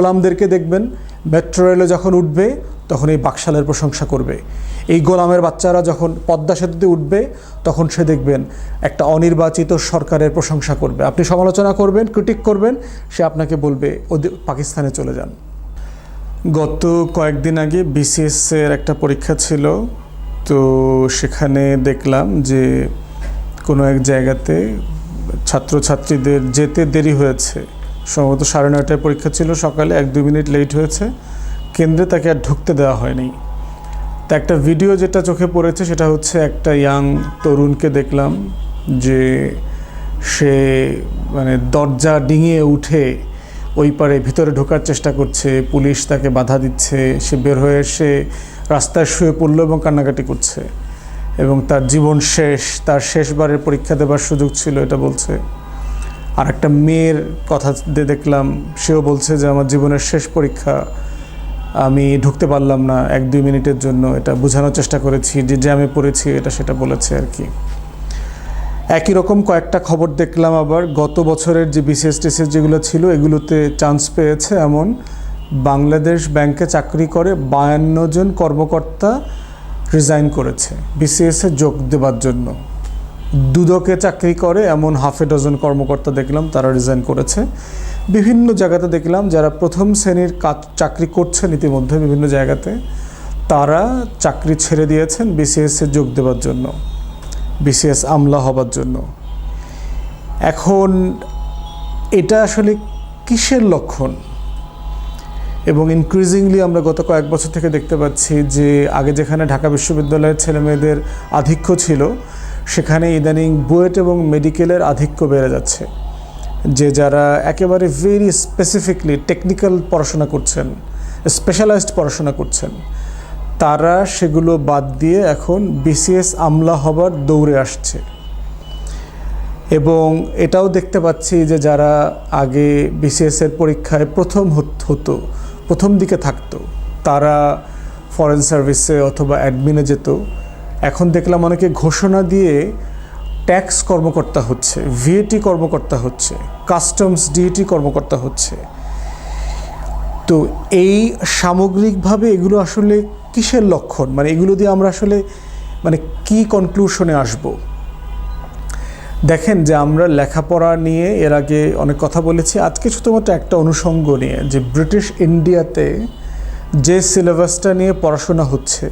গোলামদেরকে দেখবেন মেট্রো রেলে যখন উঠবে, তখন এই বাকশালের প্রশংসা করবে। এই গোলামের বাচ্চারা যখন পদ্মা সেতুতে উঠবে, তখন সে দেখবেন একটা অনির্বাচিত সরকারের প্রশংসা করবে। আপনি সমালোচনা করবেন ক্রিটিক করবেন, সে আপনাকে বলবে পাকিস্তানে চলে যান। গত কয়েকদিন আগে বিসিএস এর একটা পরীক্ষা ছিল, তো সেখানে দেখলাম যে কোনো এক জায়গাতে ছাত্রছাত্রীদের যেতে দেরি হয়েছে। সম্ভবত সাড়ে নয়টায় পরীক্ষা ছিল, সকালে এক দুই মিনিট লেট হয়েছে। কেন্দ্রে তাকে আর ঢুকতে দেওয়া হয়নি। তা একটা ভিডিও যেটা চোখে পড়েছে, সেটা হচ্ছে একটা ইয়াং তরুণকে দেখলাম যে সে মানে দরজা ডিঙিয়ে উঠে ওই পারে ভিতরে ঢোকার চেষ্টা করছে, পুলিশ তাকে বাধা দিচ্ছে, সে বের হয়ে এসে রাস্তায় শুয়ে পড়ল এবং কান্নাকাটি করছে। এবং তার জীবন শেষ, তার শেষবারের পরীক্ষা দেবার সুযোগ ছিল, এটা বলছে। আর একটা মেয়ের কথা দেখলাম, সেও বলছে যে আমার জীবনের শেষ পরীক্ষা, আমি ঢুকতে পারলাম না এক দুই মিনিটের জন্য, এটা বোঝানোর চেষ্টা করেছি, যে জ্যামে পড়েছি এটা সেটা বলেছে আর কি। একই রকম কয়েকটা খবর দেখলাম আবার, গত বছরের যে বিসিএস টিসিএস যেগুলো ছিল, এগুলোতে চান্স পেয়েছে এমন, বাংলাদেশ ব্যাংকে চাকরি করে বায়ান্ন জন কর্মকর্তা রিজাইন করেছে বিসিএসে যোগ দেবার জন্য। দুদকে চাকরি করে, এমন হাফে ডজন কর্মকর্তা দেখলাম, তারা রিজাইন করেছে। বিভিন্ন জায়গাতে দেখলাম যারা প্রথম শ্রেণির কাজ, চাকরি করছেন ইতিমধ্যে বিভিন্ন জায়গাতে, তারা চাকরি ছেড়ে দিয়েছেন বিসিএসে যোগ দেওয়ার জন্য বিসিএস আমলা হবার জন্য। এখন এটা আসলে কিসের লক্ষণ? এবং ইনক্রিজিংলি আমরা গত কয়েক বছর থেকে দেখতে পাচ্ছি যে, আগে যেখানে ঢাকা বিশ্ববিদ্যালয়ের ছেলেমেয়েদের আধিক্য ছিল সেখানে ইদানিং বুয়েট এবং মেডিকেলের আধিক্য বেড়ে যাচ্ছে। যে যারা একেবারে ভেরি স্পেসিফিকলি টেকনিক্যাল পড়াশোনা করছেন স্পেশালাইজড পড়াশোনা করছেন, তারা সেগুলো বাদ দিয়ে এখন বিসিএস আমলা হবার দৌড়ে আসছে। এবং এটাও দেখতে পাচ্ছি যে যারা আগে বিসিএস এর পরীক্ষায় প্রথম হতো প্রথম দিকে থাকতো, তারা ফরেন সার্ভিসে অথবা অ্যাডমিনে যেত এখন দেখলাম অনেকে ঘোষণা দিয়ে ট্যাক্স কর্মকর্তা হচ্ছে ভিএটি কর্মকর্তা হচ্ছে, কাস্টমস ডিএটি কর্মকর্তা হচ্ছে। তো এই সামগ্রিকভাবে এগুলো আসলে কিসের লক্ষণ? মানে এগুলো দিয়ে আমরা আসলে মানে কি কনক্লুশনে আসব? দেখেন যে আমরা লেখাপড়া নিয়ে এর আগে অনেক কথা বলেছি, আজকে শুধুমাত্র একটা অনুষঙ্গ নিয়ে যে ব্রিটিশ ইন্ডিয়াতে যে সিলেবাসটা নিয়ে পড়াশোনা হচ্ছে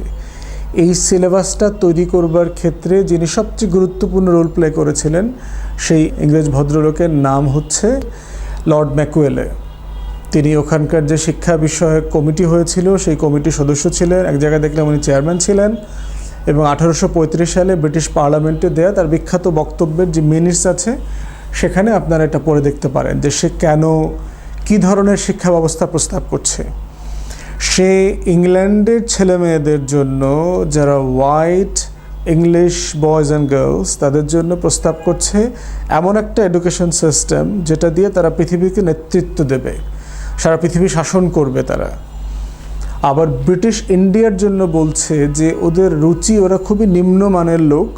এই সিলেবাসটা তৈরি করবার ক্ষেত্রে যিনি সবচেয়ে গুরুত্বপূর্ণ রোল প্লে করেছিলেন, সেই ইংরেজ ভদ্রলোকের নাম হচ্ছে লর্ড ম্যাকুয়েলে তিনি ওখানকার যে শিক্ষা বিষয়ক কমিটি হয়েছিল, সেই কমিটির সদস্য ছিলেন, এক জায়গায় দেখলাম উনি চেয়ারম্যান ছিলেন এবং আঠারোশো পঁয়ত্রিশ সালে ব্রিটিশ পার্লামেন্টে দেয়া তার বিখ্যাত বক্তব্যের যে মিনিটস আছে, সেখানে আপনারা এটা পড়ে দেখতে পারেন যে সে কেন কী ধরনের শিক্ষা ব্যবস্থা প্রস্তাব করছে। সে ইংল্যান্ডের ছেলে মেয়েদের জন্য, যারা white English boys and girls তাদের জন্য প্রস্তাব করছে এমন একটা এডুকেশন সিস্টেম যেটা দিয়ে তারা পৃথিবীকে নেতৃত্ব দেবে। সারা পৃথিবী শাসন করবে তারা। আবার ব্রিটিশ ইন্ডিয়ার জন্য বলছে যে ওদের রুচি, ওরা খুবই নিম্নমানের লোক,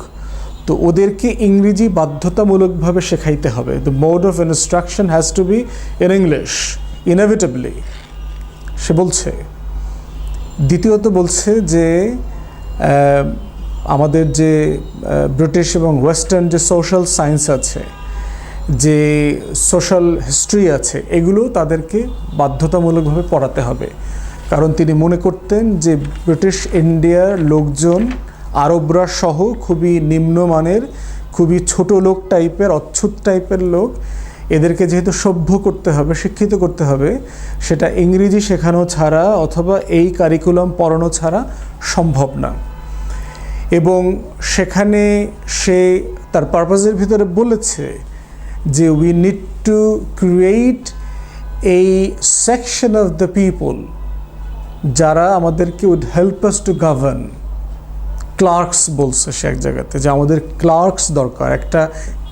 তো ওদেরকে ইংরেজি বাধ্যতামূলকভাবে শেখাইতে হবে। The mode of instruction has to be in English inevitably সে বলছে। দ্বিতীয়ত বলছে যে আমাদের যে ব্রিটিশ এবং ওয়েস্টার্ন যে সোশ্যাল সায়েন্স আছে, যে সোশ্যাল হিস্ট্রি আছে, এগুলো তাদেরকে বাধ্যতামূলকভাবে পড়াতে হবে। কারণ তিনি মনে করতেন যে ব্রিটিশ ইন্ডিয়ার লোকজন, আরবরা সহ খুবই নিম্নমানের, খুবই ছোট লোক টাইপের অচ্ছুত টাইপের লোক এদেরকে যেহেতু সভ্য করতে হবে, শিক্ষিত করতে হবে, সেটা ইংরেজি শেখানো ছাড়া অথবা এই কারিকুলাম পড়ানো ছাড়া সম্ভব না। এবং সেখানে সে তার পারপাসের ভিতরে বলেছে যে উই নিড টু ক্রিয়েট এই সেকশন অফ দ্য পিপল যারা আমাদেরকে would help us to govern clerks বলছে সে এক জায়গাতে যে আমাদের ক্লার্কস দরকার, একটা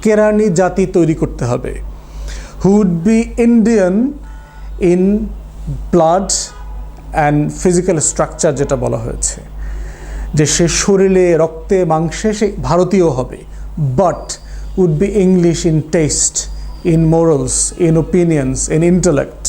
কেরানি জাতি তৈরি করতে হবে। Who'd be Indian in blood and physical structure যেটা বলা হয়েছে। যে সে শরীরে, রক্তে, মাংসে সে ভারতীয় হবে। But would be English in taste in morals in opinions in intellect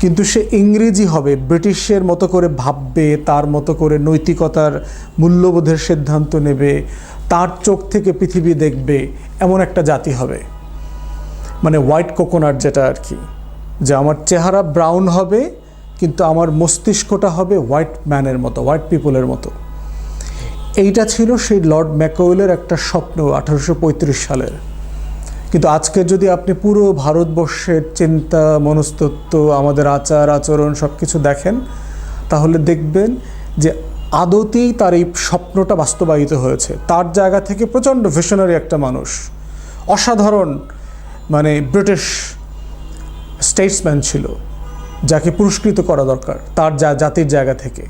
কিন্তু সে ইংরেজি হবে, ব্রিটিশের মতো করে ভাববে, তার মতো করে নৈতিকতার মূল্যবোধের সিদ্ধান্ত নেবে, তার চোখ থেকে পৃথিবী দেখবে, এমন একটা জাতি হবে। মানে হোয়াইট কোকোনাট যেটা আর কি, যে আমার চেহারা ব্রাউন হবে, কিন্তু আমার মস্তিষ্কটা হবে হোয়াইট ম্যানের মতো হোয়াইট পিপলের মতো। এইটা ছিল সেই লর্ড ম্যাকওয়েলের একটা স্বপ্ন আঠারোশো পঁয়ত্রিশ সালের। কিন্তু আজকে যদি আপনি পুরো ভারতবর্ষের চিন্তা, মনস্তত্ত্ব, আমাদের আচার, আচরণ সব কিছু দেখেন, তাহলে দেখবেন যে আদতেই তার এই স্বপ্নটা বাস্তবায়িত হয়েছে। তার জায়গা থেকে প্রচণ্ড ভিশনারি একটা মানুষ। অসাধারণ মানে ব্রিটিশ স্টেটসম্যান ছিল, যাকে পুরস্কৃত করা দরকার তার যা জাতির জায়গা থেকে।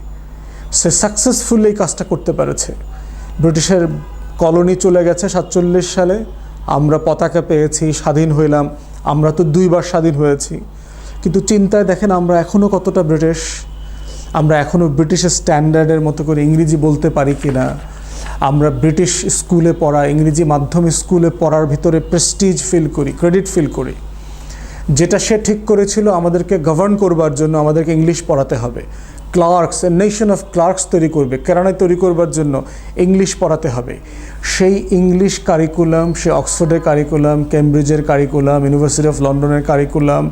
সে সাকসেসফুলি এই কাজটা করতে পেরেছে। ব্রিটিশের কলোনি চলে গেছে সাতচল্লিশ সালে। আমরা পতাকা পেয়েছি, স্বাধীন হইলাম। আমরা তো দুইবার স্বাধীন হয়েছি। কিন্তু চিন্তায় দেখেন আমরা এখনও কতটা ব্রিটিশ। আমরা এখনও ব্রিটিশের স্ট্যান্ডার্ডের মতো করে ইংরেজি বলতে পারি কি না আমরা ব্রিটিশ স্কুলে পড়া, ইংরেজি মাধ্যম স্কুলে পড়ার ভিতরে প্রেস্টিজ ফিল করি ক্রেডিট ফিল করি। যেটা সে ঠিক করেছিল, আমাদেরকে গভর্ন করবার জন্য আমাদেরকে ইংলিশ পড়াতে হবে। ক্লার্কস নেশন অফ ক্লার্কস তৈরি করবে, কেরানায় তৈরি করবার জন্য ইংলিশ পড়াতে হবে। সেই ইংলিশ কারিকুলাম সে অক্সফোর্ডের কারিকুলাম কেমব্রিজের কারিকুলাম ইউনিভার্সিটি অফ লন্ডনের কারিকুলাম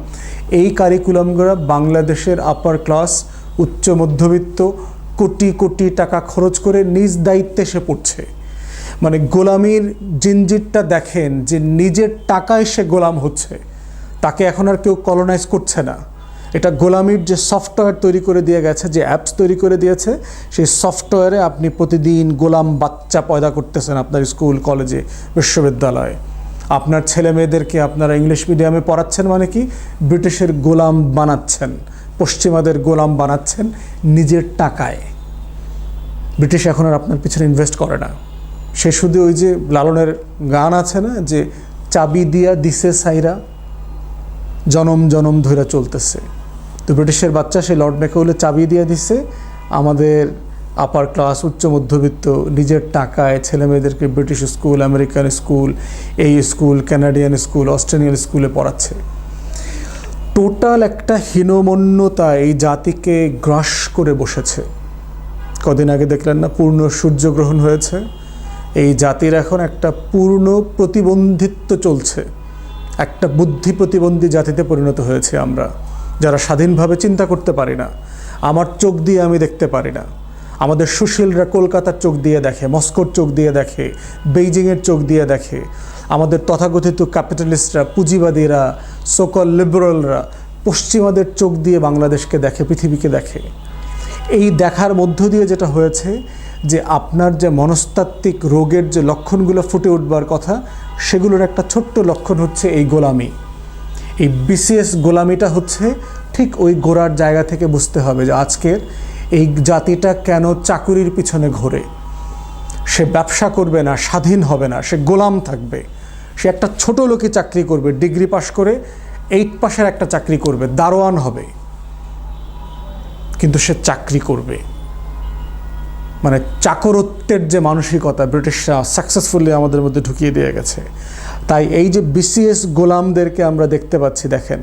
এই কারিকুলামগুলো বাংলাদেশের আপার ক্লাস উচ্চ মধ্যবিত্ত কোটি কোটি টাকা খরচ করে নিজ দায়িত্বে সে পড়ছে। মানে গোলামির জিনজিরটা দেখেন যে নিজের টাকায় সে গোলাম হচ্ছে। তাকে এখন আর কেউ কলোনাইজ করছে না। এটা গোলামির যে সফটওয়্যার তৈরি করে দিয়ে গেছে, যে অ্যাপস তৈরি করে দিয়েছে, সেই সফটওয়্যারে আপনি প্রতিদিন গোলাম বাচ্চা পয়দা করতেছেন আপনার স্কুল কলেজে বিশ্ববিদ্যালয়ে। আপনার ছেলে মেয়েদেরকে আপনারা ইংলিশ মিডিয়ামে পড়াচ্ছেন মানে কি? ব্রিটিশের গোলাম বানাচ্ছেন। পশ্চিমাদের গোলাম বানাচ্ছেন নিজের টাকায়। ব্রিটিশ এখন আর আপনার পিছনে ইনভেস্ট করে না। সে শুধু ওই যে লালনের গান আছে না, যে চাবি দিয়া দিছে সাইরা, জনম জনম ধরে চলতেছে। তো ব্রিটিশের বাচ্চা, সেই লর্ড ম্যাকউলে চাবি দিয়ে দিছে, আমাদের আপার ক্লাস উচ্চ মধ্যবিত্ত, নিজের টাকায় ছেলে মেয়েদেরকে ব্রিটিশ স্কুল, আমেরিকান স্কুল, এই স্কুল কানাডিয়ান স্কুল অস্ট্রেলিয়ান স্কুলে পড়াচ্ছে। টোটাল একটা হীনমন্যতা এই জাতিকে গ্রাস করে বসেছে। কদিন আগে দেখলেন না পূর্ণ সূর্যগ্রহণ হয়েছে? এই জাতির এখন একটা পূর্ণ প্রতিবন্ধিত্ব চলছে। একটা বুদ্ধি প্রতিবন্ধী জাতিতে পরিণত হয়েছে আমরা, যারা স্বাধীনভাবে চিন্তা করতে পারি না, আমার চোখ দিয়ে আমি দেখতে পারি না। আমাদের সুশীলরা কলকাতার চোখ দিয়ে দেখে, মস্কোর চোখ দিয়ে দেখে, বেইজিংয়ের চোখ দিয়ে দেখে, আমাদের তথাকথিত ক্যাপিটালিস্টরা, পুঁজিবাদীরা সকল লিবারেলরা পশ্চিমাদের চোখ দিয়ে বাংলাদেশকে দেখে, পৃথিবীকে দেখে। এই দেখার মধ্য দিয়ে যেটা হয়েছে যে আপনার যে মনস্তাত্ত্বিক রোগের যে লক্ষণগুলো ফুটে উঠবার কথা, সেগুলোর একটা ছোট্ট লক্ষণ হচ্ছে এই গোলামি। এই বিসিএস গোলামিটা হচ্ছে ঠিক ওই গোড়ার জায়গা থেকে বুঝতে হবে যে আজকের এই জাতিটা কেন চাকুরির পিছনে ঘোরে। সে ব্যবসা করবে না, স্বাধীন হবে না, সে গোলাম থাকবে। সে একটা ছোট লোকে চাকরি করবে, ডিগ্রি পাশ করে এইট পাশের একটা চাকরি করবে, দারোয়ান হবে। কিন্তু সে চাকরি করবে। মানে চাকরত্বের যে মানসিকতা, ব্রিটিশরা সাকসেসফুলি আমাদের মধ্যে ঢুকিয়ে দিয়ে গেছে। তাই এই যে বিসিএস গোলামদেরকে আমরা দেখতে পাচ্ছি, দেখেন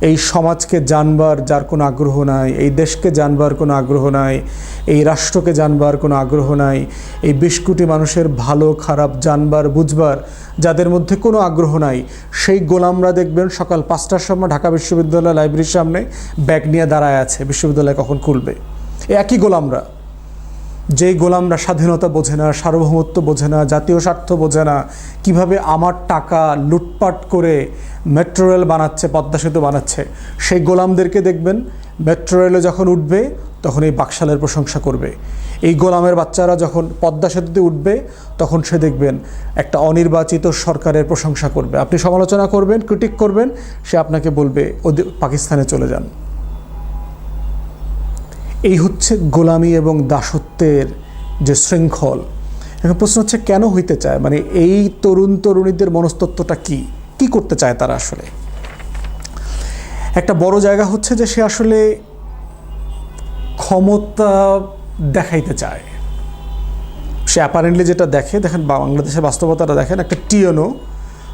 এই সমাজকে জানবার যার কোনো আগ্রহ নাই, এই দেশকে জানবার কোনো আগ্রহ নাই, এই রাষ্ট্রকে জানবার কোনো আগ্রহ নাই, এই বিশ কোটি মানুষের ভালো, খারাপ জানবার, বুঝবার যাদের মধ্যে কোনো আগ্রহ নাই, সেই গোলামরা দেখবেন সকাল পাঁচটার সময় ঢাকা বিশ্ববিদ্যালয় লাইব্রেরির সামনে ব্যাগ নিয়ে দাঁড়ায় আছে। বিশ্ববিদ্যালয় কখন খুলবে? একই গোলামরা। যেই গোলামরা স্বাধীনতা বোঝে না, সার্বভৌমত্ব বোঝে না, জাতীয় স্বার্থ বোঝে না, কীভাবে আমার টাকা লুটপাট করে মেট্রো রেল বানাচ্ছে, পদ্মা সেতু বানাচ্ছে, সেই গোলামদেরকে দেখবেন মেট্রো রেলে যখন উঠবে, তখন এই বাকশালের প্রশংসা করবে। এই গোলামের বাচ্চারা যখন পদ্মা সেতুতে উঠবে, তখন সে দেখবেন একটা অনির্বাচিত সরকারের প্রশংসা করবে। আপনি সমালোচনা করবেন ক্রিটিক করবেন, সে আপনাকে বলবে ওদের পাকিস্তানে চলে যান। এই হচ্ছে গোলামি এবং দাসত্বের যে শৃঙ্খল। এখন প্রশ্ন হচ্ছে, কেন হইতে চায়? মানে এই তরুণ তরুণীদের মনস্তত্ত্বটা কি? কি করতে চায় তারা আসলে? একটা বড় জায়গা হচ্ছে যে সে আসলে ক্ষমতা দেখাইতে চায়। সে অ্যাপারেন্টলি যেটা দেখে, দেখেন বাংলাদেশের বাস্তবতাটা দেখেন, একটা টিএনও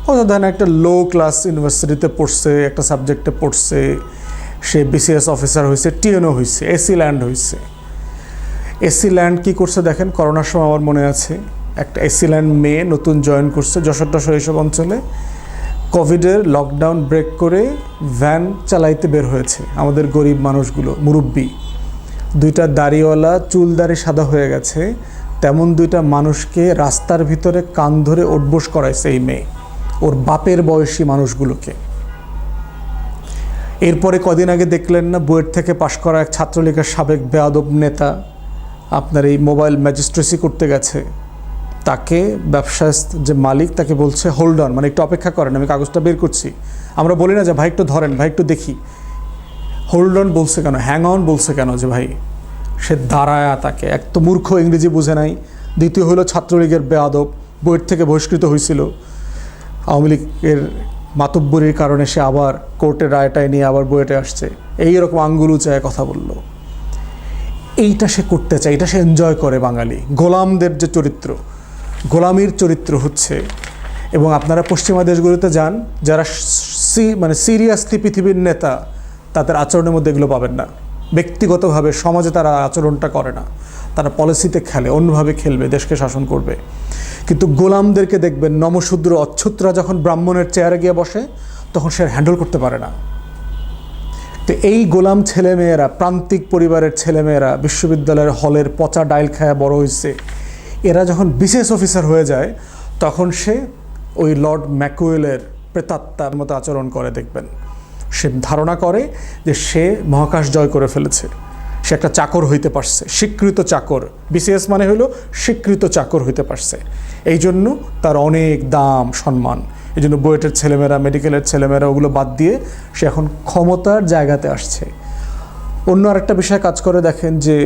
হয়তো দেখেন একটা লো ক্লাস ইউনিভার্সিটিতে পড়ছে, একটা সাবজেক্টে পড়ছে সে বিসিএস অফিসার হয়েছে টিএনও হয়েছে এসি ল্যান্ড হয়েছে এসি ল্যান্ড কী করছে দেখেন? করোনার সময় আমার মনে আছে, একটা এসি ল্যান্ড মেয়ে নতুন জয়েন করছে যশোর টশোর এইসব অঞ্চলে। কোভিডের লকডাউন ব্রেক করে ভ্যান চালাইতে বের হয়েছে আমাদের গরিব মানুষগুলো, মুরব্বী। দুইটা দাড়িওয়ালা চুল দাড়ি সাদা হয়ে গেছে, তেমন দুইটা মানুষকে রাস্তার ভিতরে কান ধরে উঠবোস করাইছে এই মেয়ে, ওর বাপের বয়সী মানুষগুলোকে। এরপরে কদিন আগে দেখলেন না, বুয়েট থেকে পাশ করা এক ছাত্রলীগের সাবেক বেয়াদব নেতা আপনার এই মোবাইল ম্যাজিস্ট্রেসি করতে গেছে। তাকে ব্যবসায় যে মালিক, তাকে বলছে হোল্ড অন মানে একটু অপেক্ষা করেন, আমি কাগজটা বের করছি। আমরা বলি না যে, ভাই, একটু ধরেন, ভাই, একটু দেখি। হোল্ড অন বলছে কেন? হ্যাং অন বলছে কেন যে, ভাই, সে দাঁড়ায়া তাকে। এক তো মূর্খ ইংরেজি বুঝে নাই। দ্বিতীয় হলো ছাত্রলীগের বেয়াদব বইয়ের থেকে বহিষ্কৃত হয়েছিল আওয়ামী লীগের মাতব্বরির কারণে সে আবার কোর্টের রায়টায় নিয়ে আবার বইয়েটে আসছে। এই রকম আঙ্গুল উঁচায় কথা বলল। এইটা সে করতে চায়, এটা সে এনজয় করে বাঙালি। গোলামদের যে চরিত্র, গোলামির চরিত্র হচ্ছে, এবং আপনারা পশ্চিমা দেশগুলোতে যান, যারা সি মানে সিরিয়াসলি পৃথিবীর নেতা, তাদের আচরণের মধ্যে এগুলো পাবেন না। ব্যক্তিগতভাবে সমাজে তারা আচরণটা করে না। তারা পলিসিতে খেলে, অন্যভাবে খেলবে, দেশকে শাসন করবে। কিন্তু গোলামদেরকে দেখবেন নমশূদ্র অচ্ছুতরা যখন ব্রাহ্মণের চেয়ারে গিয়ে বসে, তখন সে হ্যান্ডেল করতে পারে না। তো এই গোলাম ছেলেমেয়েরা, প্রান্তিক পরিবারের ছেলেমেয়েরা, বিশ্ববিদ্যালয়ের হলের পচা ডাইল খায়া বড় হয়েছে এরা যখন বিশেষ অফিসার হয়ে যায়, তখন সে ওই লর্ড ম্যাকুয়েলের প্রেতাত্মার মতো আচরণ করে দেখবেন। সে ধারণা করে যে সে মহাকাশ জয় করে ফেলেছে। সে একটা চাকর হইতে পারছে, স্বীকৃত চাকর। বিসিএস মানে হলো স্বীকৃত চাকর হইতে পারছে। এই জন্য তার অনেক দাম, সম্মান। এই জন্য বুয়েটের ছেলেমেয়েরা, মেডিকেলের ছেলেমেয়েরা ওগুলো বাদ দিয়ে সে এখন ক্ষমতার জায়গাতে আসছে। অন্য আরেকটা বিষয় কাজ করে দেখেন যে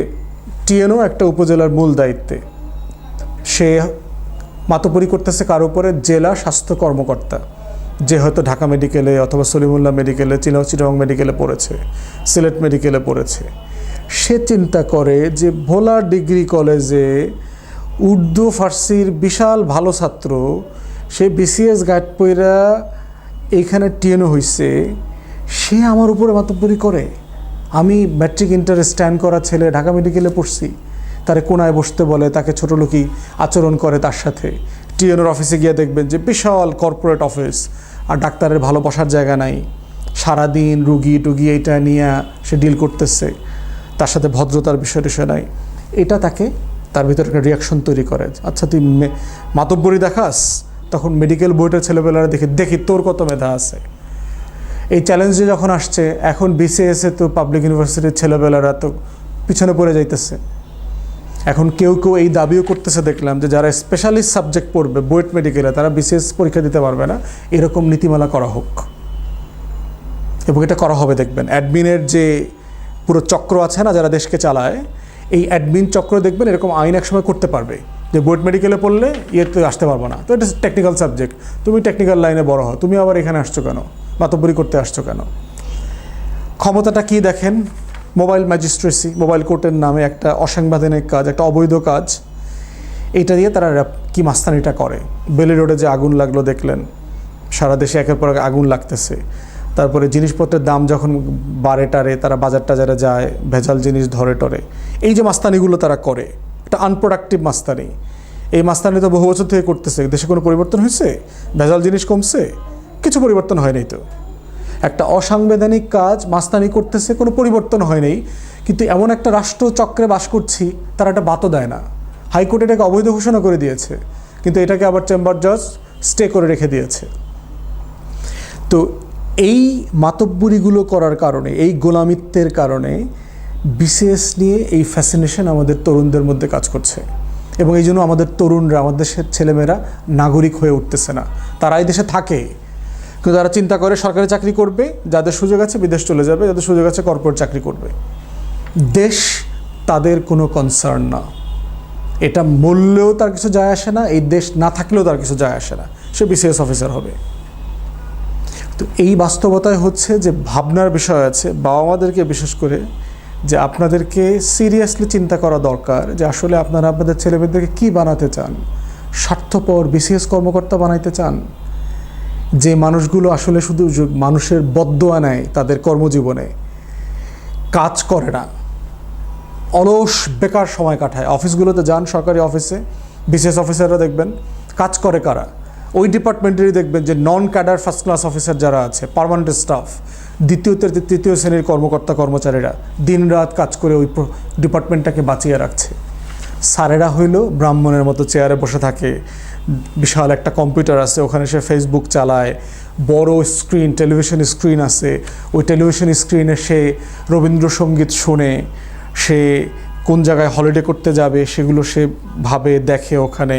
টিএনও একটা উপজেলার মূল দায়িত্বে। সে মাতপরি করতেছে কার উপরে? জেলা স্বাস্থ্য কর্মকর্তা। যে হয়তো ঢাকা মেডিকেলে অথবা সলিমুল্লাহ মেডিকেলে, চিনাও চিটাং মেডিকেলে পড়েছে, সিলেট মেডিকেলে পড়েছে। সে চিন্তা করে যে ভোলা ডিগ্রি কলেজে উর্দু, ফার্সির বিশাল ভালো ছাত্র, সে বিসিএস গাইড পইরা এইখানে টিএনও হইছে, সে আমার উপরে মাতব্বরি করে। আমি ম্যাট্রিক ইন্টারে স্ট্যান্ড করা ছেলে ঢাকা মেডিকেলে পড়ছি, তারে কোনায় বসতে বলে, তাকে ছোট লোকই আচরণ করে তার সাথে। টিএনওর অফিসে গিয়ে দেখবেন যে বিশাল কর্পোরেট অফিস আর ডাক্তারের ভালো বসার জায়গা নাই। সারাদিন রুগী টুগি এইটা নিয়ে সে ডিল করতেছে। তার সাথে ভদ্রতার বিষয় টিষয় নাই। এটা তাকে তার ভিতরে একটা রিয়াকশন তৈরি করে আচ্ছা তুই মাতব্বরি দেখাস? তখন মেডিকেল বোর্ডের ছেলেবেলারা দেখি দেখি তোর কত মেধা আছে? এই চ্যালেঞ্জে যখন আসছে, এখন বিসিএসে তো পাবলিক ইউনিভার্সিটির ছেলেবেলারা তো পিছনে পড়ে যাইতেছে। এখন কেউ কেউ এই দাবিও করতেছে, দেখলাম যে, যারা স্পেশালিস্ট সাবজেক্ট পড়বে বুয়েট মেডিকেলে তারা বিসিএস পরীক্ষা দিতে পারবে না। এরকম নীতিমালা করা হোক। এবং এটা করা হবে, দেখবেন। অ্যাডমিনের যে পুরো চক্র আছে না যারা দেশকে চালায়, এই অ্যাডমিন চক্র দেখবেন এরকম আইন এক সময় করতে পারবে। যে বুয়েট মেডিকেলে পড়লে ইয়েতে আসতে পারব না। তো এটা টেকনিক্যাল সাবজেক্ট তুমি টেকনিক্যাল লাইনে বড় হও। তুমি আবার এখানে আসছো কেন? মাতব্বরি করতে আসছো কেন? ক্ষমতাটা কি দেখেন? মোবাইল ম্যাজিস্ট্রেসি মোবাইল কোর্টের নামে একটা অসাংবিধানিক কাজ, একটা অবৈধ কাজ। এইটা দিয়ে তারা কি মাস্তানিটা করে? বেলি রোডে যে আগুন লাগল দেখলেন। সারা দেশে একের পর আগুন লাগতেছে। তারপরে জিনিসপত্রের দাম যখন বাড়ে টারে, তারা বাজার টাজারে যায়, ভেজাল জিনিস ধরে টরে। এই যে মাস্তানিগুলো তারা করে এটা আনপ্রোডাক্টিভ মাস্তানি। এই মাস্তানি তো বহু বছর থেকে করতেছে, দেশে কোনো পরিবর্তন হয়েছে? ভেজাল জিনিস কমছে? কিছু পরিবর্তন হয়নি তো। একটা অসাংবিধানিক কাজ, মাস্তানি করতেছে, কোনো পরিবর্তন হয়নি কিন্তু এমন একটা রাষ্ট্রচক্রে বাস করছি, তারা একটা বাতও দেয় না। হাইকোর্ট এটাকে অবৈধ ঘোষণা করে দিয়েছে, কিন্তু এটাকে আবার চেম্বার জজ স্টে করে রেখে দিয়েছে। তো এই মাতব্বরিগুলো করার কারণে, এই গোলামিত্বের কারণে বিশেষ নিয়ে এই ফ্যাসিনেশন আমাদের তরুণদের মধ্যে কাজ করছে। এবং এই জন্য আমাদের তরুণরা, আমাদের দেশের ছেলেমেয়েরা নাগরিক হয়ে উঠতেছে না। তারা এই দেশে থাকে, কিন্তু তারা চিন্তা করে সরকারি চাকরি করবে, যাদের সুযোগ আছে বিদেশ চলে যাবে, যাদের সুযোগ আছে কর্পোরেট চাকরি করবে। দেশ তাদের কোনো কনসার্ন না। এটা মূল্যেও তার কিছু যায় আসে না, এই দেশ না থাকলেও তার কিছু যায় আসে না। সে বিসিএস অফিসার হবে। তো এই বাস্তবতায় হচ্ছে যে ভাবনার বিষয় আছে বাবা মাদেরকে বিশেষ করে যে আপনাদেরকে সিরিয়াসলি চিন্তা করা দরকার যে আসলে আপনারা আপনাদের ছেলেমেয়েদেরকে কী বানাতে চান? স্বার্থপর বিসিএস কর্মকর্তা বানাইতে চান? যে মানুষগুলো আসলে শুধু মানুষের বদোয়া নেয় তাদের কর্মজীবনে, কাজ করে না। অলস বেকার সময় কাটায়। অফিসগুলোতে যান সরকারি অফিসে বিসিএস অফিসাররা দেখবেন, কাজ করে কারা? ওই ডিপার্টমেন্টেরই দেখবেন যে non cadre first class officer যারা আছে পার্মানেন্ট স্টাফ দ্বিতীয় তৃতীয় শ্রেণির কর্মকর্তা, কর্মচারীরা দিনরাত কাজ করে ওই ডিপার্টমেন্টটাকে বাঁচিয়ে রাখছে। স্যারেরা হইল ব্রাহ্মণের মতো চেয়ারে বসে থাকে, বিশাল একটা কম্পিউটার আছে, ওখানে সে ফেসবুক চালায়, বড় স্ক্রিন টেলিভিশন স্ক্রিন আছে, ওই টেলিভিশন স্ক্রিনে সে রবীন্দ্রসঙ্গীত শুনে, সে কোন জায়গায় হলিডে করতে যাবে সেগুলো সে ভাবে, দেখে ওখানে।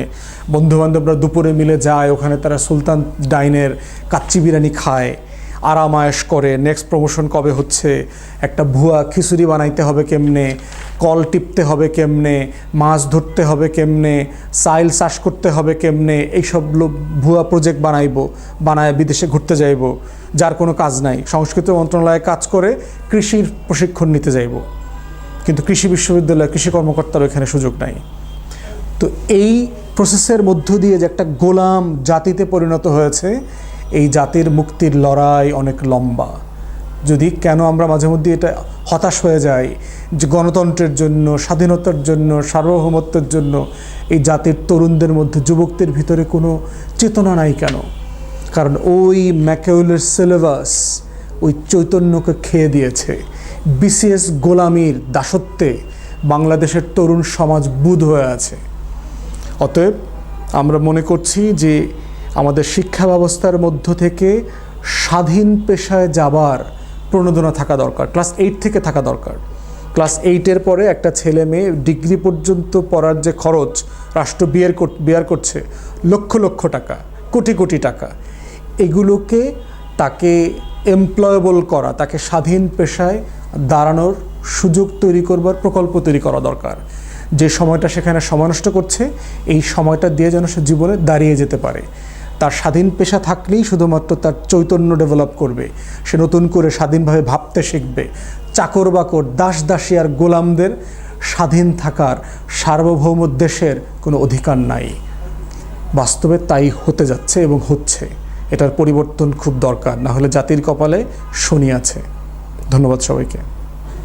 বন্ধুবান্ধবরা দুপুরে মিলে যায়, ওখানে তারা সুলতান ডাইনের কাচ্চি বিরিয়ানি খায় আরামায়েশ করে। নেক্সট প্রমোশন কবে হচ্ছে? একটা ভুয়া খিচুড়ি বানাইতে হবে কেমনে? কল টিপতে হবে কেমনে? মাছ ধরতে হবে কেমনে? সাইল চাষ করতে হবে কেমনে? এইসব ভুয়া প্রজেক্ট বানাইবো, বানায় বিদেশে ঘুরতে যাইব। যার কোনো কাজ নাই। সংস্কৃতি মন্ত্রণালয়ে কাজ করে কৃষির প্রশিক্ষণ নিতে যাইব। কিন্তু কৃষি বিশ্ববিদ্যালয়, কৃষি কর্মকর্তার এখানে সুযোগ নাই। তো এই প্রসেসের মধ্য দিয়ে যে একটা গোলাম জাতিতে পরিণত হয়েছে, এই জাতির মুক্তির লড়াই অনেক লম্বা। যদি কেন আমরা মাঝে মধ্যে এটা হতাশ হয়ে যাই, যে গণতন্ত্রের জন্য, স্বাধীনতার জন্য, সার্বভৌমত্বের জন্য, এই জাতির তরুণদের মধ্যে, যুবকদের ভিতরে কোনো চেতনা নাই কেন? কারণ ওই ম্যাকেউলের সিলেবাস ওই চৈতন্যকে খেয়ে দিয়েছে। বিসিএস গোলামির দাসত্বে বাংলাদেশের তরুণ সমাজ বুধ হয়ে আছে। অতএব আমরা মনে করছি যে আমাদের শিক্ষা ব্যবস্থার মধ্য থেকে স্বাধীন পেশায় যাবার প্রণোদনা থাকা দরকার। ক্লাস এইট থেকে থাকা দরকার। ক্লাস এইটের পরে একটা ছেলে মেয়ে ডিগ্রি পর্যন্ত পড়ার যে খরচ রাষ্ট্র বিয়ার বিয়ার করছে, লক্ষ লক্ষ টাকা, কোটি কোটি টাকা। এগুলোকে তাকে এমপ্লয়েবল করা, তাকে স্বাধীন পেশায় দাঁড়ানোর সুযোগ তৈরি করবার প্রকল্প তৈরি করা দরকার। যে সময়টা সেখানে সময় নষ্ট করছে, এই সময়টা দিয়ে যেন সে জীবনে দাঁড়িয়ে যেতে পারে। তার স্বাধীন পেশা থাকলেই শুধুমাত্র তার চৈতন্য ডেভেলপ করবে। সে নতুন করে স্বাধীনভাবে ভাবতে শিখবে। চাকর বাকর, দাস দাসী আর গোলামদের স্বাধীন থাকার সার্বভৌম দেশের কোনো অধিকার নাই। বাস্তবে তাই হতে যাচ্ছে এবং হচ্ছে। এটার পরিবর্তন খুব দরকার না হলে জাতির কপালে শনি আছে। ধন্যবাদ সবাইকে।